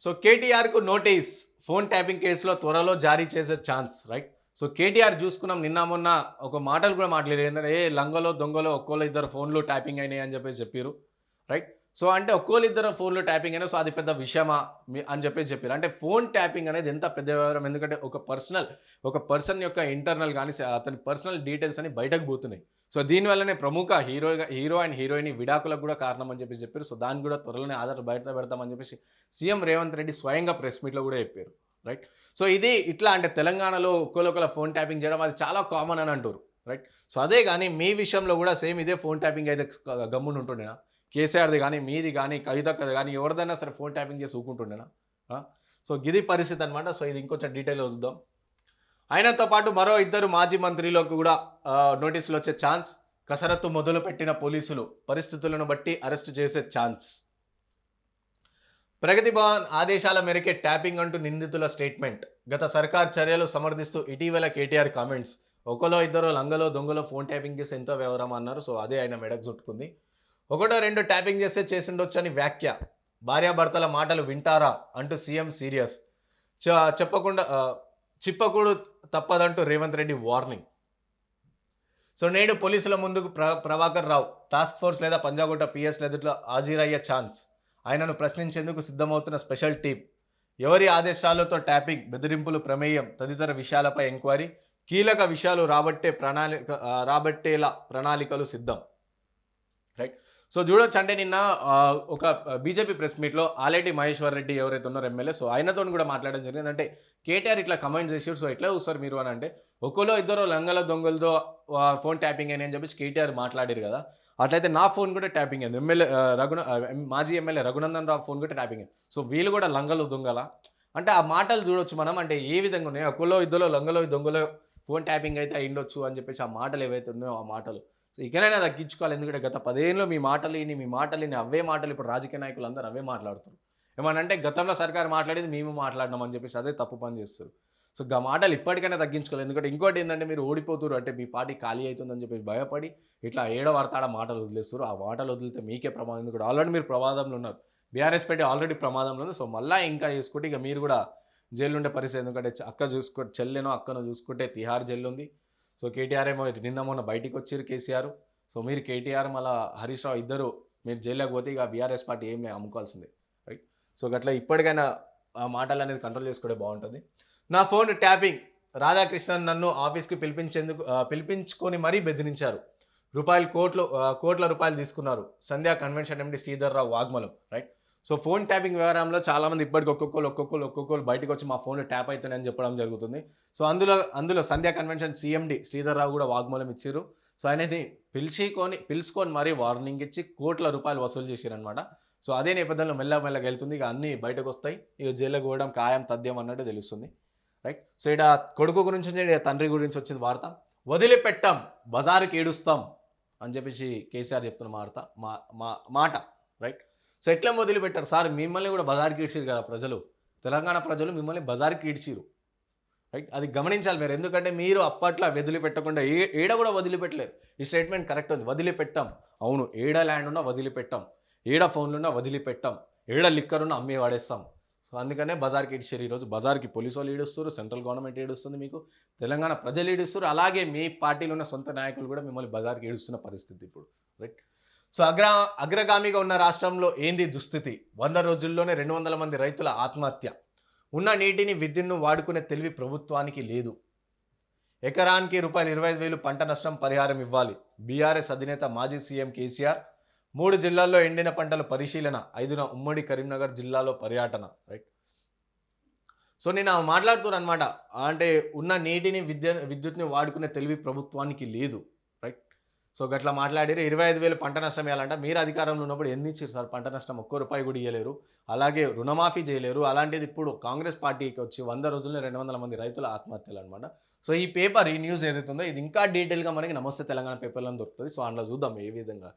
So కేటీఆర్కు notice phone tapping కేసులో త్వరలో జారీ చేసే ఛాన్స్ రైట్ సో కేటీఆర్ చూసుకున్నాం నిన్న మొన్న ఒక మాటలు కూడా మాట్లాడారు. ఏంటంటే ఏ లంగలో దొంగలో ఒక్కోలో ఇద్దరు ఫోన్లు ట్యాపింగ్ అయినాయి అని చెప్పేసి చెప్పారు రైట్ సో అంటే ఒక్కోళ్ళు ఇద్దరు ట్యాపింగ్ అయినా సో అది పెద్ద విషయమా? అని చెప్పేసి చెప్పారు అంటే ఫోన్ ట్యాపింగ్ అనేది ఎంత పెద్ద వ్యవహారం? ఎందుకంటే ఒక పర్సనల్ ఒక పర్సన్ యొక్క ఇంటర్నల్ కానీ అతని పర్సనల్ డీటెయిల్స్ అని బయటకు పోతున్నాయి. సో దీనివల్లనే ప్రముఖ హీరోగా హీరో అండ్ హీరోయిన్ విడాకులకు కూడా కారణం అని చెప్పేసి చెప్పారు సో దాన్ని కూడా త్వరలోనే ఆధార్ బయట పెడతామని చెప్పేసి సీఎం రేవంత్ రెడ్డి స్వయంగా ప్రెస్ మీట్లో కూడా చెప్పారు రైట్? సో ఇది ఇట్లా అంటే తెలంగాణలో ఒక్కొక్కల ఫోన్ ట్యాపింగ్ చేయడం అది చాలా కామన్ అని అంటారు రైట్? సో అదే కానీ మీ విషయంలో కూడా సేమ్ ఇదే ఫోన్ ట్యాపింగ్ అయితే గమ్మున ఉంటుండేనా కేసీఆర్ది కానీ మీది కానీ కవితక్కది కానీ ఎవరిదైనా సరే ఫోన్ ట్యాపింగ్ చేసి ఊకుంటుండేనా సో గిది పరిస్థితి అనమాట సో ఇది ఇంకొంచెం డీటెయిల్ చూద్దాం. ఆయనతో పాటు మరో ఇద్దరు మాజీ మంత్రిలకు కూడా నోటీసులు వచ్చే ఛాన్స్. కసరత్తు మొదలుపెట్టిన పోలీసులు పరిస్థితులను బట్టి అరెస్ట్ చేసే ఛాన్స్. ప్రగతి భవన్ ఆదేశాల మేరకే ట్యాపింగ్ అంటూ నిందితుల స్టేట్మెంట్. గత సర్కార్ చర్యలు సమర్థిస్తూ ఇటీవల కేటీఆర్ కామెంట్స్. ఒకలో ఇద్దరు లంగలో దొంగలో ఫోన్ ట్యాపింగ్ చేసి ఎంతో వ్యవహారం అన్నారు. సో అదే ఆయన మెడకు చుట్టుకుంది. ఒకటో రెండు ట్యాపింగ్ చేస్తే చేసిండొచ్చని వ్యాఖ్య. భార్యాభర్తల మాటలు వింటారా? అంటూ సీఎం సీరియస్. చ- చెప్పకుండా చిప్పకూడు తప్పదంటూ రేవంత్ రెడ్డి వార్నింగ్. సో నేడు పోలీసుల ముందుకు ప్ర ప్రభాకర్ రావు టాస్క్ ఫోర్స్ లేదా పంజాగుట్ట పిఎస్ ఎదుట్లో హాజరయ్యే ఛాన్స్. ఆయనను ప్రశ్నించేందుకు సిద్ధమవుతున్న స్పెషల్ టీం. ఎవరి ఆదేశాలతో ట్యాపింగ్ బెదిరింపులు ప్రమేయం తదితర విషయాలపై ఎంక్వైరీ కీలక విషయాలు రాబట్టే ప్రణాళిక రాబట్టేలా ప్రణాళికలు సిద్ధం. రైట్. సో చూడొచ్చు. అంటే నిన్న ఒక బీజేపీ ప్రెస్ మీట్లో ఆలేటి మహేశ్వర్ రెడ్డి ఎవరైతే ఉన్నారో ఎమ్మెల్యే సో ఆయనతో కూడా మాట్లాడడం జరిగింది. అంటే కేటీఆర్ ఇట్లా కమెంట్ చేసి సో ఎట్లా చూస్తారు మీరు అని అంటే ఒకలో ఇద్దరు లంగల దొంగలతో ఫోన్ ట్యాపింగ్ అని అని చెప్పేసి కేటీఆర్ మాట్లాడారు కదా. అట్లయితే నా ఫోన్ కూడా ట్యాపింగ్ అయింది. ఎమ్మెల్యే రఘున మాజీ ఎమ్మెల్యే రఘునందన్ రావు ఫోన్ కూడా ట్యాపింగ్ అయింది. సో వీళ్ళు కూడా లంగలు దొంగల? అంటే ఆ మాటలు చూడొచ్చు మనం. అంటే ఏ విధంగా ఉన్నాయో? ఒకలో ఇద్దరు లంగలో దొంగలో ఫోన్ ట్యాపింగ్ అయితే అయిండొచ్చు అని చెప్పేసి ఆ మాటలు ఏవైతే ఉన్నాయో ఆ మాటలు. సో ఇకనైనా తగ్గించుకోవాలి. ఎందుకంటే గత పదేళ్ళు మీ మాటలు మీ మాటలు అవే మాటలు ఇప్పుడు రాజకీయ నాయకులు అందరూ అవే మాట్లాడుతారు ఏమనంటే గతంలో సర్కారు మాట్లాడేది మేము మాట్లాడినాం అని చెప్పేసి అదే తప్పు పని చేస్తారు. సో గ మాటలు ఇప్పటికైనా తగ్గించుకోవాలి. ఎందుకంటే ఇంకోటి ఏంటంటే మీరు ఓడిపోతారు అంటే మీ పార్టీ ఖాళీ అవుతుందని చెప్పేసి భయపడి ఇట్లా ఏడో వార్తాడ మాటలు వదిలేస్తారు ఆ మాటలు వదిలితే మీకే ప్రమాదం. ఎందుకంటే ఆల్రెడీ మీరు ప్రమాదంలో ఉన్నారు. బీఆర్ఎస్ పెట్టి ఆల్రెడీ ప్రమాదంలో ఉంది. సో మళ్ళీ ఇంకా చేసుకుంటే ఇక మీరు కూడా జైలు ఉండే పరిస్థితి. ఎందుకంటే అక్క చూసుకో చెల్లెనో అక్కనో చూసుకుంటే తిహార్ జైలు ఉంది సో కేటీఆర్ ఏమో నిన్న మొన్న బయటికి వచ్చారు కేసీఆర్. సో మీరు కేటీఆర్ మళ్ళీ హరీష్ రావు ఇద్దరు మీరు జైల్లోకి పోతే ఇక బీఆర్ఎస్ పార్టీ ఏం అమ్ముకోవాల్సిందే రైట్ సో గట్లా ఇప్పటికైనా ఆ మాటలు అనేది కంట్రోల్ చేసుకుంటే బాగుంటుంది. నా ఫోన్ ట్యాపింగ్. రాధాకృష్ణన్ నన్ను ఆఫీస్కి పిలిపించేందుకు పిలిపించుకొని మరీ బెదిరించారు. రూపాయలు కోట్లు కోట్ల రూపాయలు తీసుకున్నారు. సంధ్యా కన్వెన్షన్ ఎండి శ్రీధర్ రావు వాగ్మలం రైట్ సో ఫోన్ ట్యాపింగ్ వ్యవహారంలో చాలామంది ఇప్పటికి ఒక్కొక్కరు ఒక్కొక్కరు ఒక్కొక్కరు బయటకు వచ్చి మా ఫోన్ ట్యాప్ అవుతున్నాయని చెప్పడం జరుగుతుంది. సో అందులో అందులో సంధ్యా కన్వెన్షన్ సీఎండి శ్రీధర్ రావు కూడా వాగ్మూలం ఇచ్చారు. సో అనేది పిలిచికొని పిలుచుకొని మరీ వార్నింగ్ ఇచ్చి కోట్ల రూపాయలు వసూలు చేశారనమాట సో అదే నేపథ్యంలో మెల్లమెల్లగా వెళ్తుంది. ఇక అన్నీ బయటకు వస్తాయి. ఇక జైలుకు పోవడం ఖాయం తథ్యం అన్నట్టు తెలుస్తుంది. రైట్? సో ఇక్కడ కొడుకు గురించి వచ్చింది, తండ్రి గురించి వచ్చింది వార్త. వదిలిపెట్టాం బజారుకి ఏడుస్తాం అని చెప్పేసి కేసీఆర్ చెప్తున్న వార్త మా మా మాట. రైట్? సో ఎట్లా వదిలిపెట్టారు సార్ మిమ్మల్ని కూడా బజార్కి ఈడ్చిరు కదా ప్రజలు. తెలంగాణ ప్రజలు మిమ్మల్ని బజార్కి ఈడ్చిరు రైట్? అది గమనించాలి మీరు. ఎందుకంటే మీరు అప్పట్లో వదిలిపెట్టకుండా ఏ ఏడ కూడా వదిలిపెట్టలేదు. ఈ స్టేట్మెంట్ కరెక్ట్ ఉంది. వదిలిపెట్టాం. అవును ఏడ ల్యాండ్ ఉన్నా వదిలిపెట్టాం. ఏడ ఫోన్లున్నా వదిలిపెట్టాం. ఏడ లిక్కర్ ఉన్నా అమ్మి వాడేస్తాం. సో అందుకనే బజార్కి ఇడిచారు ఈరోజు. బజార్కి పోలీసు వాళ్ళు ఈడుస్తారు సెంట్రల్ గవర్నమెంట్ ఈడుస్తుంది మీకు. తెలంగాణ ప్రజలు ఈడుస్తారు అలాగే మీ పార్టీలో ఉన్న సొంత నాయకులు కూడా మిమ్మల్ని బజార్కి ఈడుస్తున్న పరిస్థితి ఇప్పుడు. రైట్? సో అగ్ర అగ్రగామిగా ఉన్న రాష్ట్రంలో ఏంది దుస్థితి? వంద రోజుల్లోనే రెండు వందల మంది రైతుల ఆత్మహత్య. ఉన్న నీటిని విద్యుత్ను వాడుకునే తెలివి ప్రభుత్వానికి లేదు. ఎకరానికి రూపాయలు ఇరవై ఐదు వేలు పంట నష్టం పరిహారం ఇవ్వాలి. బీఆర్ఎస్ అధినేత మాజీ సీఎం కేసీఆర్ మూడు జిల్లాల్లో ఎండిన పంటల పరిశీలన ఐదున ఉమ్మడి కరీంనగర్ జిల్లాలో పర్యటన రైట్? సో నేను మాట్లాడుతున్నాను అనమాట అంటే ఉన్న నీటిని విద్య విద్యుత్ని వాడుకునే తెలివి ప్రభుత్వానికి లేదు. సో గట్లా మాట్లాడారు. ఇరవై ఐదు వేలు పంట నష్టం ఇవ్వాలంట మీరు అధికారంలో ఉన్నప్పుడు ఎన్ని ఇచ్చారు సార్? పంట నష్టం ఒక్క రూపాయి కూడా ఇవ్వలేరు అలాగే రుణమాఫీ చేయలేరు. అలాంటిది ఇప్పుడు కాంగ్రెస్ పార్టీకి వచ్చి వంద రోజుల్లో రెండు వందల మంది రైతుల ఆత్మహత్యలు అనమాట సో ఈ పేపర్ ఈ న్యూస్ ఏదైతే ఉందో ఇది ఇంకా డీటెయిల్గా మనకి నమస్తే తెలంగాణ పేపర్లో దొరుకుతుంది. సో అందులో చూద్దాం ఏ విధంగా